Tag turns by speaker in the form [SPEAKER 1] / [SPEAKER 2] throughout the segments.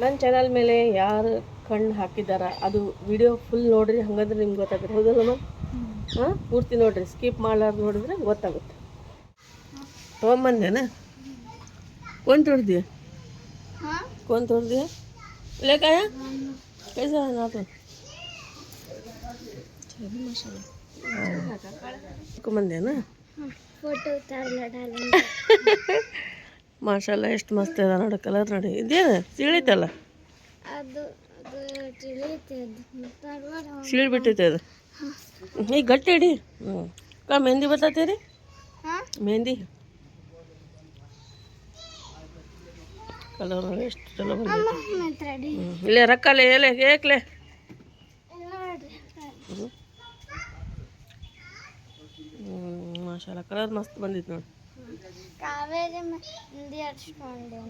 [SPEAKER 1] ನನ್ನ ಚಾನಲ್ ಮೇಲೆ ಯಾರು ಕಣ್ಣು ಹಾಕಿದಾರ ಅದು ವಿಡಿಯೋ ಫುಲ್ ನೋಡ್ರಿ ಹಾಗಂದ್ರೆ ನಿಮ್ಗೆ ಗೊತ್ತಾಗುತ್ತೆ. ಹೌದಲ್ಲಮ್ಮ ಹಾಂ ಪೂರ್ತಿ ನೋಡ್ರಿ. ಸ್ಕಿಪ್ ಮಾಡಾರ್ದು ನೋಡಿದ್ರೆ ಗೊತ್ತಾಗುತ್ತೆ. ತೊಗೊಂಬಂದೇನ? ಕೊಂತ ಹೊಡ್ದಿಯ ಕೊಂತ ಹೊಡ್ದಿಯ ಲೇಖಾಯ
[SPEAKER 2] ಕೈಸ ನಾತು
[SPEAKER 1] ಮಾಷಲ್ಲ ಎಷ್ಟು ಮಸ್ತ್ ಅದ ನೋಡಿ ಕಲರ್ ನೋಡಿ. ಇದೇನು? ಸೀಳಿತಲ್ಲ? ಸೀಳ್ ಬಿಟ್ಟೈತೆ ಅದು. ಈಗ ಗಟ್ಟಿ ಇಡಿ. ಹ್ಞೂ ಕಾ ಮೆಹಂದಿ ಬತ್ತಾತೀರಿ?
[SPEAKER 2] ಹಾಂ?
[SPEAKER 1] ಮೆಹಂದಿ? ಕಲರ್ ನೋಡಿ ಎಷ್ಟು ಚಲೋ ಬಂದೈತೆ ಇಲ್ಲೇ ರಕ್ಕಲೆ ಎಲೆ ಏಕ್ಲೆ ಹ್ಞೂ ಮಾಷಲ್ಲ ಕಲರ್ ಮಸ್ತ್ ಬಂದಿತ್ತು ನೋಡಿ.
[SPEAKER 2] ಕಾವೇರಿ ಮಂದಿ ಹಚ್ಕೊಂಡೆ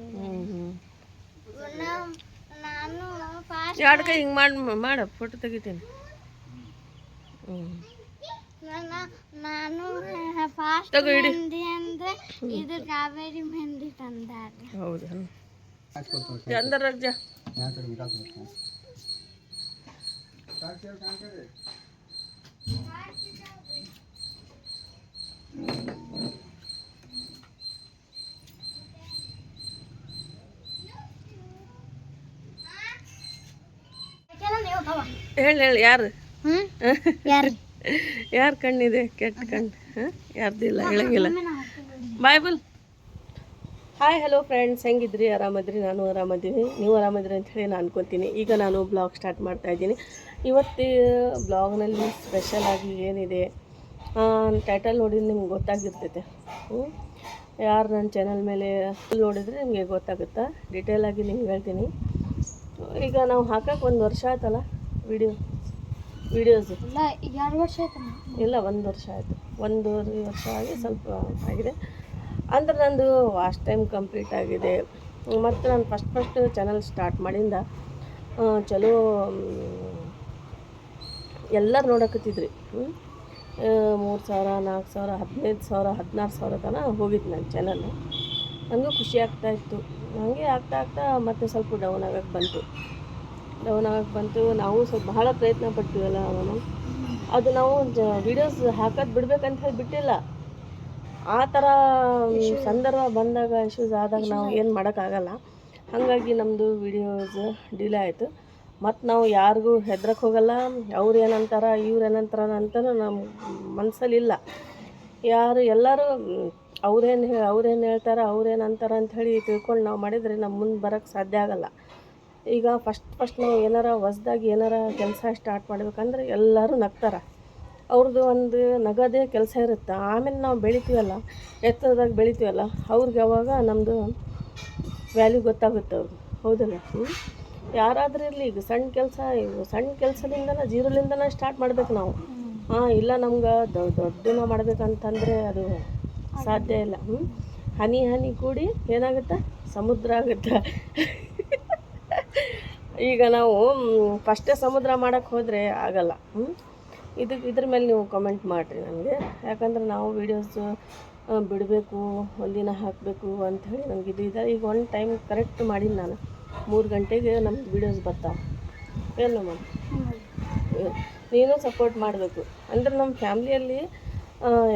[SPEAKER 2] ನಾನು ಫಾಸ್ಟ್
[SPEAKER 1] ಎರಡು ಕೈ ಹಿಂಗೆ ಮಾಡಿ ಮಾಡ ಫೋಟೋ ತೆಗಿತೀನಿ.
[SPEAKER 2] ನಾನು ಫಾಸ್ಟ್. ಮೆಹಂದಿ ಅಂದ್ರೆ ಇದು ಕಾವೇರಿ ಮೆಹಂದಿ ತಂದಾರೆ.
[SPEAKER 1] ಹೌದಾ? ಅಂದರ್ ರಜ್ಜ ಹೇಳಿ ಹೇಳಿ ಯಾರು?
[SPEAKER 2] ಯಾರು?
[SPEAKER 1] ಯಾರು ಕಣ್ಣಿದೆ? ಕೆಟ್ಟ ಕಣ್ಣು ಹಾಂ? ಯಾರ್ದಿಲ್ಲ ಹೇಳಂಗಿಲ್ಲ. ಬಾಯ್ಬಲ್. ಹಾಯ್ ಹಲೋ ಫ್ರೆಂಡ್ಸ್ ಹೆಂಗಿದ್ರಿ? ಆರಾಮದ್ರಿ? ನಾನು ಆರಾಮದೀನಿ. ನೀವು ಆರಾಮದ್ರಿ ಅಂತ ಹೇಳಿ ನಾನು ಅನ್ಕೊತೀನಿ. ಈಗ ನಾನು ಬ್ಲಾಗ್ ಸ್ಟಾರ್ಟ್ ಮಾಡ್ತಾ ಇದ್ದೀನಿ. ಇವತ್ತು ಬ್ಲಾಗ್ನಲ್ಲಿ ಸ್ಪೆಷಲ್ ಆಗಿ ಏನಿದೆ? ಟೈಟಲ್ ನೋಡಿದ್ರೆ ನಿಮ್ಗೆ ಗೊತ್ತಾಗಿರ್ತೈತೆ. ಹ್ಞೂ ಯಾರು ನನ್ನ ಚಾನಲ್ ಮೇಲೆ ನೋಡಿದರೆ ನಿಮಗೆ ಗೊತ್ತಾಗುತ್ತಾ? ಡೀಟೇಲ್ ಆಗಿ ನಿಮ್ಗೆ ಹೇಳ್ತೀನಿ. ಈಗ ನಾವು ಹಾಕಕ್ಕೆ ಒಂದು ವರ್ಷ ಆಯ್ತಲ್ಲ? Video videos.
[SPEAKER 2] ಇಲ್ಲ ಎರಡು ವರ್ಷ ಆಯ್ತು
[SPEAKER 1] ಇಲ್ಲ ಒಂದು ವರ್ಷ ಆಯಿತು. ಒಂದೂವರೆ ವರ್ಷ ಆಗಿ ಸ್ವಲ್ಪ ಆಗಿದೆ. ಅಂದ್ರೆ ನಂದು ವಾಸ್ಟ್ ಟೈಮ್ ಕಂಪ್ಲೀಟ್ ಆಗಿದೆ. ಮತ್ತು ನಾನು ಫಸ್ಟ್ ಫಸ್ಟ್ ಚಾನಲ್ ಸ್ಟಾರ್ಟ್ ಮಾಡಿಂದ ಚಲೋ ಎಲ್ಲರೂ ನೋಡಕತ್ತಿದ್ರಿ. ಮೂರು ಸಾವಿರ ನಾಲ್ಕು ಸಾವಿರ ಹದಿನೈದು ಸಾವಿರ ಹದಿನಾರು ಸಾವಿರ ತನಕ ಹೋಗಿತ್ತು ನನ್ನ ಚಾನಲ್ ನನಗೂ ಖುಷಿ ಆಗ್ತಾ ಇತ್ತು. ಹಾಗೆ ಆಗ್ತಾ ಆಗ್ತಾ ಮತ್ತೆ ಸ್ವಲ್ಪ ಡೌನ್ ಆಗಕ್ಕೆ ಬಂತು. ಡೌನ್ ಆಗಕ್ಕೆ ಬಂತು ನಾವು ಸ್ವಲ್ಪ ಬಹಳ ಪ್ರಯತ್ನ ಪಡ್ತೀವಲ್ಲ ಅವನು. ಅದು ನಾವು ಜ ವಿಡಿಯೋಸ್ ಹಾಕೋದು ಬಿಡ್ಬೇಕಂತ ಹೇಳಿ ಬಿಟ್ಟಿಲ್ಲ. ಆ ಥರ ಸಂದರ್ಭ ಬಂದಾಗ ಇಶ್ಯೂಸ್ ಆದಾಗ ನಾವು ಏನು ಮಾಡೋಕ್ಕಾಗಲ್ಲ. ಹಾಗಾಗಿ ನಮ್ಮದು ವಿಡಿಯೋಸ್ ಡಿಲೇ ಆಯಿತು. ಮತ್ತು ನಾವು ಯಾರಿಗೂ ಹೆದ್ರಕ್ಕೆ ಹೋಗಲ್ಲ. ಅವ್ರು ಏನಂತಾರ ಇವ್ರು ಏನಂತಾರ ಅಂತ ನಮ್ಮ ಮನಸ್ಸಲ್ಲಿ ಇಲ್ಲ. ಯಾರು ಎಲ್ಲರೂ ಅವ್ರೇನು ಅವ್ರೇನು ಹೇಳ್ತಾರೆ ಅವ್ರೇನು ಅಂತಾರ ಅಂತ ಹೇಳಿ ತಿಳ್ಕೊಂಡು ನಾವು ಮಾಡಿದರೆ ನಮ್ಮ ಮುಂದೆ ಬರೋಕ್ಕೆ ಸಾಧ್ಯ ಆಗಲ್ಲ. ಈಗ ಫಸ್ಟ್ ಫಸ್ಟ್ ನಾವು ಏನಾರ ಹೊಸ್ದಾಗಿ ಏನಾರ ಕೆಲಸ ಸ್ಟಾರ್ಟ್ ಮಾಡ್ಬೇಕಂದ್ರೆ ಎಲ್ಲರೂ ನಗ್ತಾರೆ. ಅವ್ರದ್ದು ಒಂದು ನಗದೇ ಕೆಲಸ ಇರುತ್ತೆ. ಆಮೇಲೆ ನಾವು ಬೆಳಿತೀವಲ್ಲ, ಎತ್ತರದಾಗ ಬೆಳಿತೀವಲ್ಲ, ಅವ್ರಿಗೆ ಅವಾಗ ನಮ್ಮದು ವ್ಯಾಲ್ಯೂ ಗೊತ್ತಾಗುತ್ತೆ ಅವ್ರಿಗೆ. ಹೌದಲ್ಲ? ಯಾರಾದರೂ ಇರಲಿ, ಈಗ ಸಣ್ಣ ಕೆಲಸ, ಈಗ ಸಣ್ಣ ಕೆಲಸದಿಂದನೇ, ಜೀರೋಲಿಂದನೇ ಸ್ಟಾರ್ಟ್ ಮಾಡ್ಬೇಕು ನಾವು. ಹಾಂ, ಇಲ್ಲ ನಮ್ಗೆ ದೊಡ್ಡ ಮಾಡ್ಬೇಕಂತಂದರೆ ಅದು ಸಾಧ್ಯ ಇಲ್ಲ. ಹನಿ ಹನಿ ಕೂಡಿ ಏನಾಗುತ್ತೆ? ಸಮುದ್ರ ಆಗುತ್ತೆ. ಈಗ ನಾವು ಫಸ್ಟೇ ಸಮುದ್ರ ಮಾಡೋಕ್ಕೆ ಹೋದರೆ ಆಗಲ್ಲ ಇದು, ಇದ್ರ ಮೇಲೆ ನೀವು ಕಮೆಂಟ್ ಮಾಡಿರಿ ನನಗೆ. ಯಾಕಂದ್ರೆ ನಾವು ವೀಡಿಯೋಸು ಬಿಡಬೇಕು, ಒಂದಿನ ಹಾಕಬೇಕು ಅಂಥೇಳಿ ನನಗೆ ಇದು ಇದೆ. ಈಗ ಒಂದು ಟೈಮ್ ಕರೆಕ್ಟ್ ಮಾಡೀನಿ ನಾನು. ಮೂರು ಗಂಟೆಗೆ ನಮ್ಗೆ ವೀಡಿಯೋಸ್ ಬರ್ತಾವೆ. ಏನು ಮಾಡಿ ನೀನು ಸಪೋರ್ಟ್ ಮಾಡಬೇಕು. ಅಂದ್ರೆ ನಮ್ಮ ಫ್ಯಾಮ್ಲಿಯಲ್ಲಿ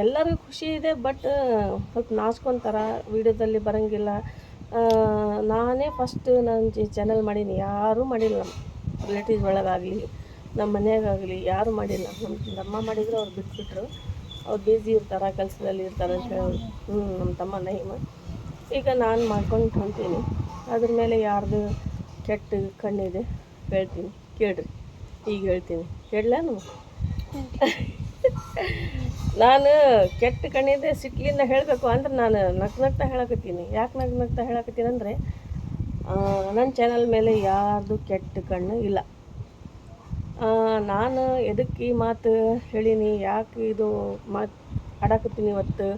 [SPEAKER 1] ಎಲ್ಲರಿಗೂ ಖುಷಿ ಇದೆ ಬಟ್ ಸ್ವಲ್ಪ ನಾಚ್ಕೊತಾರ ವೀಡಿಯೋದಲ್ಲಿ ಬರೋಂಗಿಲ್ಲ. ನಾನೇ ಫಸ್ಟ್ ನನ್ನ ಚಾನಲ್ ಮಾಡೀನಿ. ಯಾರೂ ಮಾಡಿಲ್ಲ. ನಮ್ಮ ರಿಲೇಟಿವ್ಸ್ ಒಳಗಾಗಲಿ ನಮ್ಮ ಮನೆಯಾಗಾಗಲಿ ಯಾರೂ ಮಾಡಿಲ್ಲ. ನಮ್ಮ ತಮ್ಮ ಮಾಡಿದ್ರು, ಅವ್ರು ಬಿಟ್ಬಿಟ್ರು. ಅವ್ರು ಬ್ಯುಸಿ ಇರ್ತಾರೆ, ಕೆಲಸದಲ್ಲಿ ಇರ್ತಾರೆ ಅಂತ ಹೇಳಿ. ಹ್ಞೂ ನಮ್ಮ ತಮ್ಮ ನೈಮ ಈಗ ನಾನು ಮಾಡ್ಕೊಂಡು ಕುಂತೀನಿ. ಅದ್ರ ಮೇಲೆ ಯಾರ್ದು ಕೆಟ್ಟ ಕಣ್ಣಿದೆ ಹೇಳ್ತೀನಿ. ಕೇಳ್ರಿ. ಈಗ ಹೇಳ್ತೀನಿ. ಹೇಳಲೇನು ನಾನು ಕೆಟ್ಟ ಕಣ್ಣಿದೆ ಸಿಟ್ಲಿಂದ ಹೇಳಬೇಕು ಅಂದ್ರೆ ನಾನು ನಗ್ ನಗ್ತಾ ಹೇಳಕತ್ತೀನಿ. ಯಾಕೆ ನಗ್ ನಗ್ತಾ ಹೇಳಕತ್ತೀನಿ ಅಂದರೆ ನನ್ನ ಚಾನಲ್ ಮೇಲೆ ಯಾರ್ದು ಕೆಟ್ಟ ಕಣ್ಣು ಇಲ್ಲ. ನಾನು ಎದಕ್ಕೆ ಈ ಮಾತು ಹೇಳೀನಿ, ಯಾಕೆ ಇದು ಮಾತು ಆಡಕತ್ತೀನಿ ಇವತ್ತು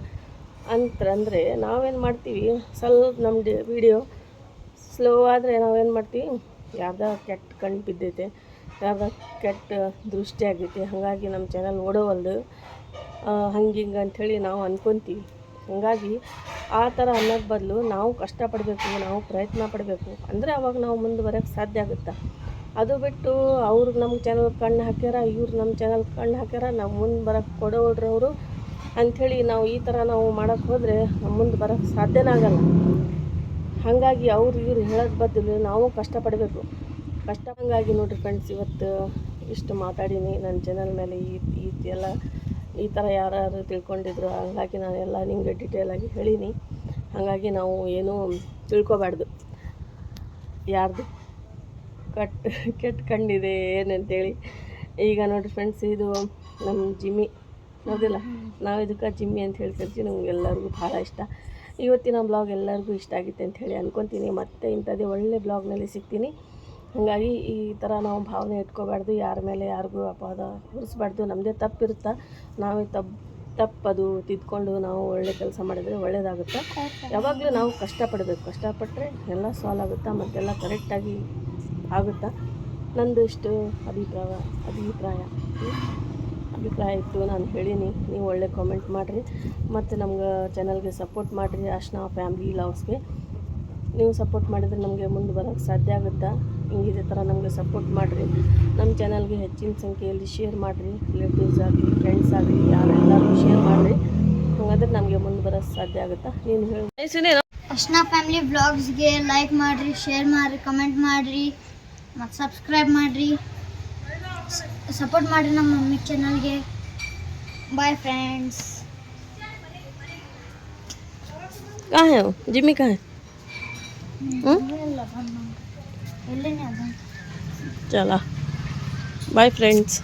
[SPEAKER 1] ಅಂತಂದರೆ, ನಾವೇನು ಮಾಡ್ತೀವಿ, ಸ್ವಲ್ಪ ನಮ್ಮ ವಿಡಿಯೋ ಸ್ಲೋ ಆದರೆ ನಾವೇನು ಮಾಡ್ತೀವಿ, ಯಾರ್ದ ಕೆಟ್ಟ ಕಣ್ಣು ಬಿದ್ದೈತೆ, ಯಾರ್ದ ಕೆಟ್ಟ ದೃಷ್ಟಿ ಆಗೈತೆ ಹಾಗಾಗಿ ನಮ್ಮ ಚಾನಲ್ ಓಡೋವಲ್ದು ಹಂಗೆ ಹಿಂಗೆ ಅಂಥೇಳಿ ನಾವು ಅಂದ್ಕೊಂತೀವಿ ಹಾಗಾಗಿ ಆ ಥರ ಅನ್ನೋದು ಬದಲು ನಾವು ಕಷ್ಟಪಡಬೇಕು, ನಾವು ಪ್ರಯತ್ನ ಪಡಬೇಕು. ಅಂದರೆ ಅವಾಗ ನಾವು ಮುಂದೆ ಬರೋಕ್ಕೆ ಸಾಧ್ಯ ಆಗುತ್ತೆ? ಅದು ಬಿಟ್ಟು ಅವ್ರಿಗೆ ನಮ್ಮ ಚಾನಲ್ ಕಣ್ಣು ಹಾಕ್ಯಾರ, ಇವ್ರು ನಮ್ಮ ಚಾನಲ್ ಕಣ್ಣು ಹಾಕ್ಯಾರ, ನಾವು ಮುಂದೆ ಬರೋಕ್ಕೆ ಕೊಡೋಳ್ರಿ ಅವರು ಅಂಥೇಳಿ ನಾವು ಈ ಥರ ನಾವು ಮಾಡೋಕ್ಕೆ ಹೋದರೆ ನಮ್ಮ ಮುಂದೆ ಬರೋಕ್ಕೆ ಸಾಧ್ಯನೇ ಆಗಲ್ಲ. ಹಾಗಾಗಿ ಅವ್ರು ಇವ್ರು ಹೇಳೋದು ಬದಲು ನಾವು ಕಷ್ಟಪಡಬೇಕು. ಕಷ್ಟ ಹಂಗಾಗಿ ನೋಡಿರಿ ಫ್ರೆಂಡ್ಸ್ ಇವತ್ತು ಇಷ್ಟು ಮಾತಾಡೀನಿ. ನನ್ನ ಚಾನಲ್ ಮೇಲೆ ಈ ಈ ಎಲ್ಲ ಈ ಥರ ಯಾರು ತಿಳ್ಕೊಂಡಿದ್ರು, ಹಾಗಾಗಿ ನಾನು ಎಲ್ಲ ನಿಮಗೆ ಡಿಟೇಲಾಗಿ ಹೇಳೀನಿ. ಹಾಗಾಗಿ ನಾವು ಏನೂ ತಿಳ್ಕೊಬಾರ್ದು. ಯಾರ್ದು ಕಟ್, ಕೆಟ್ಟ ಕಣ್ಣಿದೆ ಏನಂತೇಳಿ. ಈಗ ನೋಡಿರಿ ಫ್ರೆಂಡ್ಸ್ ಇದು ನಮ್ಮ ಜಿಮ್ಮಿ. ಹೌದಿಲ್ಲ? ನಾವು ಇದಕ್ಕೆ ಜಿಮ್ಮಿ ಅಂತ ಹೇಳಿ ಕರಿತೀವಿ ನಮ್ಗೆ ಎಲ್ಲರಿಗೂ ಭಾಳ ಇಷ್ಟ. ಇವತ್ತಿನ ಬ್ಲಾಗ್ ಎಲ್ಲರಿಗೂ ಇಷ್ಟ ಆಗಿತ್ತು ಅಂತ ಹೇಳಿ ಅನ್ಕೊತೀನಿ. ಮತ್ತೆ ಇಂಥದ್ದೇ ಒಳ್ಳೆ ಬ್ಲಾಗ್ನಲ್ಲಿ ಸಿಗ್ತೀನಿ. ಹಾಗಾಗಿ ಈ ಥರ ನಾವು ಭಾವನೆ ಇಟ್ಕೋಬಾರ್ದು ಯಾರ ಮೇಲೆ ಯಾರಿಗೂ ಅಪವಾದ ಹೊರಿಸ್ಬಾರ್ದು. ನಮ್ಮದೇ ತಪ್ಪಿರುತ್ತೆ? ನಾವೇ ತಪ್ಪು ತಪ್ಪದು ತಿದ್ಕೊಂಡು ನಾವು ಒಳ್ಳೆ ಕೆಲಸ ಮಾಡಿದರೆ ಒಳ್ಳೆಯದಾಗುತ್ತೆ ಯಾವಾಗಲೂ ನಾವು ಕಷ್ಟಪಡಬೇಕು. ಕಷ್ಟಪಟ್ಟರೆ ಎಲ್ಲ ಸಾಲ್ವ್ ಆಗುತ್ತೆ? ಮತ್ತೆಲ್ಲ ಕರೆಕ್ಟಾಗಿ ಆಗುತ್ತೆ? ನಂದು ಇಷ್ಟು ಅಭಿಪ್ರಾಯ ಅಭಿಪ್ರಾಯ? ಅಭಿಪ್ರಾಯ ಇತ್ತು ನಾನು ಹೇಳೀನಿ. ನೀವು ಒಳ್ಳೆ ಕಾಮೆಂಟ್ ಮಾಡಿರಿ. ಮತ್ತು ನಮ್ಗೆ ಚಾನಲ್ಗೆ ಸಪೋರ್ಟ್ ಮಾಡಿರಿ. ಅರ್ಶನ ಫ್ಯಾಮ್ಲಿ ಲವ್ಸ್ಗೆ ನೀವು ಸಪೋರ್ಟ್ ಮಾಡಿದರೆ ನಮಗೆ ಮುಂದೆ ಬರೋಕ್ಕೆ ಸಾಧ್ಯ ಆಗುತ್ತೆ? ಹಿಂಗಿದೇ ಥರ ನಮಗೆ ಸಪೋರ್ಟ್ ಮಾಡಿರಿ ನಮ್ಮ ಚಾನಲ್ಗೆ ಹೆಚ್ಚಿನ ಸಂಖ್ಯೆಯಲ್ಲಿ ಶೇರ್ ಮಾಡಿರಿ ರಿಲೇಟಿವ್ಸ್ ಆಗಲಿ ಫ್ರೆಂಡ್ಸ್ ಆಗಲಿ ಯಾರೆಲ್ಲರೂ ಶೇರ್ ಮಾಡಿರಿ ಹಾಗಾದ್ರೆ ನಮಗೆ ಮುಂದೆ ಬರೋಕ್ಕೆ ಸಾಧ್ಯ ಆಗುತ್ತಾ ನೀನು ಹೇಳಿ
[SPEAKER 2] ಅರ್ಶನ ಫ್ಯಾಮಿಲಿ ಬ್ಲಾಗ್ಸ್ಗೆ ಲೈಕ್ ಮಾಡಿರಿ ಶೇರ್ ಮಾಡಿರಿ ಕಮೆಂಟ್ ಮಾಡಿರಿ ಮತ್ತು ಸಬ್ಸ್ಕ್ರೈಬ್ ಮಾಡಿರಿ ಸಪೋರ್ಟ್ ಮಾಡಿರಿ ನಮ್ಮ ಮಮ್ಮಿ ಚಾನಲ್ಗೆ ಬಾಯ್ ಫ್ರೆಂಡ್ಸ್
[SPEAKER 1] कहाँ है वो जिम्मी कहाँ है चला बाय फ्रेंड्स